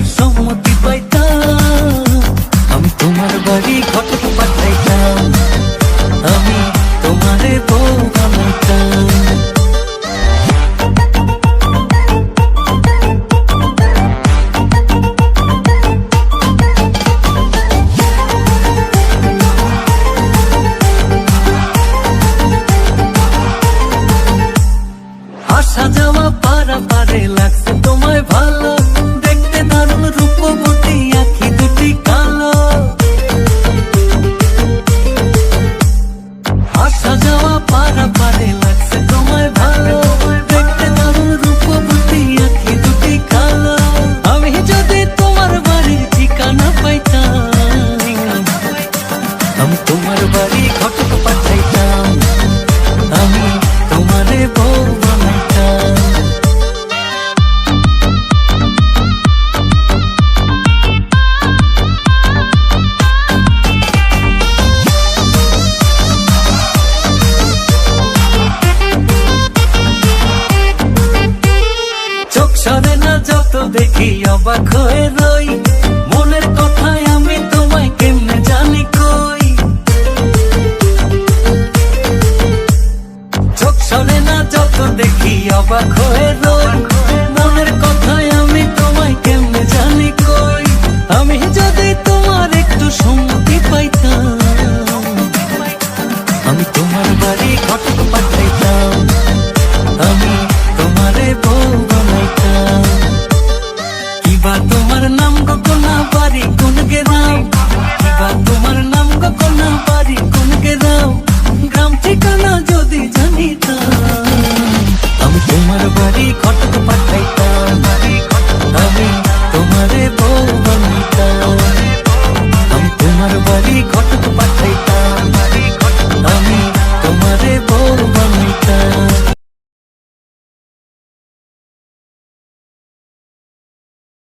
তোমার সম্মতি পাইতাম। আমি তোমার বাড়ি ঘটক পাঠাইতাম। আমি তোমারে বউ বানাইতাম। সাজাওয়া পারা পারে লাগছে তোমায় ভালো তোমার বাড়ি ঘটক পাঠাইতাম। আমি তোমারে বউ চোখ সরে না যত দেখি অবাক হয়ে রই। শোনে না যত দেখি অবাক হয়ে রোগ। মনের কথায়